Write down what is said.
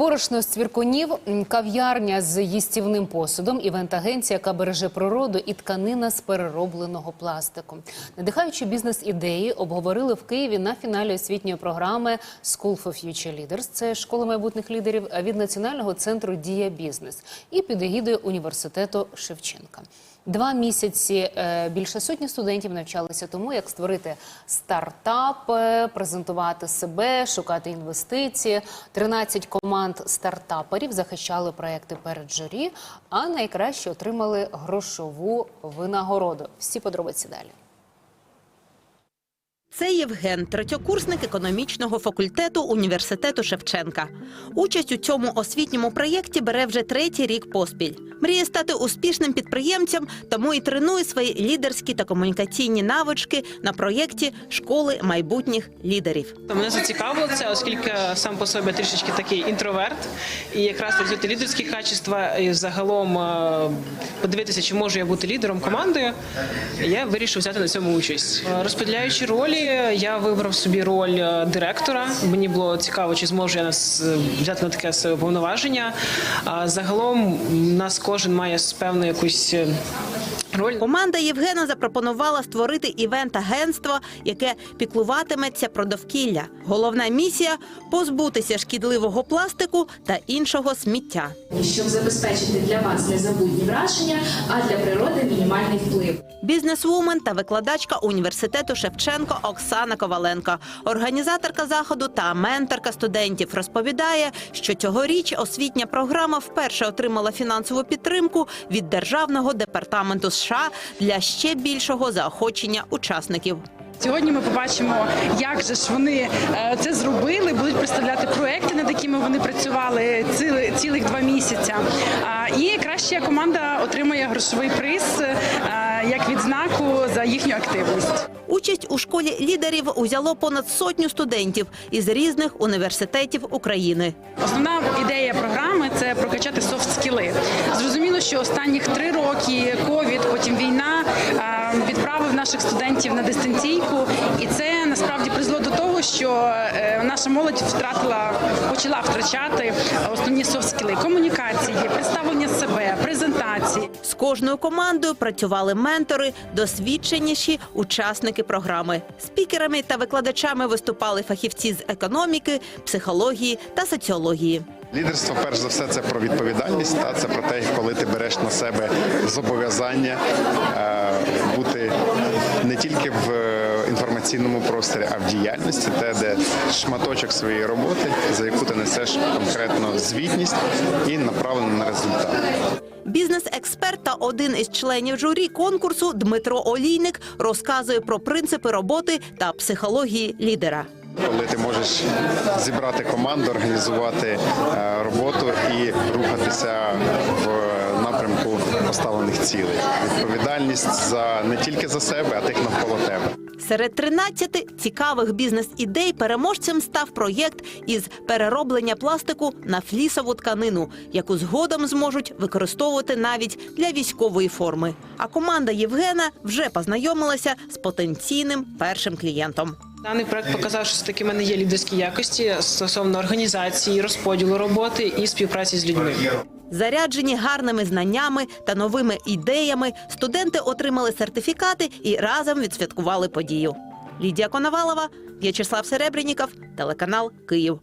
Борошно з цвіркунів, кав'ярня з їстівним посудом, івент-агенція, яка береже природу і тканина з переробленого пластику. Надихаючи бізнес-ідеї, обговорили в Києві на фіналі освітньої програми School for Future Leaders. Це школа майбутніх лідерів від Національного центру Дія Бізнес і під егідою університету Шевченка. Два місяці е, більше сотні студентів навчалися тому, як створити стартап, е, презентувати себе, шукати інвестиції. 13 команд стартаперів захищали проекти перед журі, а найкраще отримали грошову винагороду. Всі подробиці далі. Це Євген, третьокурсник економічного факультету університету Шевченка. Участь у цьому освітньому проєкті бере вже третій рік поспіль. Мріє стати успішним підприємцем, тому і тренує свої лідерські та комунікаційні навички на проєкті школи майбутніх лідерів. Мене зацікавило це, оскільки сам по собі трішечки такий інтроверт, і якраз розвити лідерські качества і загалом е, подивитися, чи можу я бути лідером командою. Я вирішив взяти на цьому участь. Е, Розподіляючи ролі, я вибрав собі роль е, директора. Мені було цікаво, чи зможу я нас е, взяти на таке своє повноваження. Загалом нас кожен має певну якусь е. Команда Євгена запропонувала створити івент-агентство, яке піклуватиметься про довкілля. Головна місія позбутися шкідливого пластику та іншого сміття. щоб забезпечити для вас незабутні враження, а для природи мінімальний вплив. Бізнесвумен та викладачка університету Шевченко Оксана Коваленко, організаторка заходу та менторка студентів, розповідає, що цьогоріч освітня програма вперше отримала фінансову підтримку від державного департаменту США для ще більшого заохочення учасників. Сьогодні ми побачимо, як же ж вони е, це зробили, будуть представляти проекти, над якими вони працювали ціли- цілих два місяця. І краща команда отримує грошовий приз е, як відзнаку за їхню активність. Участь у школі лідерів узяло понад сотню студентів із різних університетів України. Основна ідея програми це прокачати софт-скіли. Зрозуміло, що останніх три роки ковід, потім війна е, відправив наших студентів на дистанційку, і це насправді призвело до того, що е, наша молодь втратила, почала втрачати основні софт-скіли – комунікації, представлення себе, презентації. З кожною командою працювали ментори, досвідченіші учасники програми. Спікерами та викладачами виступали фахівці з економіки, психології та соціології. Лідерство, перш за все, це про відповідальність. Та це про те, коли ти береш на себе зобов'язання е, бути не тільки в е, інформаційному просторі, а в діяльності, те, де шматочок своєї роботи, за яку ти несеш конкретно звітність і направлено на результат. Бізнес-експерт та один із членів журі конкурсу Дмитро Олійник розказує про принципи роботи та психології лідера. Коли ти можеш зібрати команду, організувати е, роботу і рухатися в напрямку поставлених цілей. Відповідальність за не тільки за себе, а тих навколо тебе. Серед 13 цікавих бізнес-ідей переможцем став проєкт із перероблення пластику на флісову тканину, яку згодом зможуть використовувати навіть для військової форми. А команда Євгена вже познайомилася з потенційним першим клієнтом. Даний проект показав, що все-таки в мене є лідерські якості стосовно організації, розподілу роботи і співпраці з людьми. Заряджені гарними знаннями та новими ідеями, студенти отримали сертифікати і разом відсвяткували подію. Лідія Коновалова, В'ячеслав Серебряніков, телеканал Київ.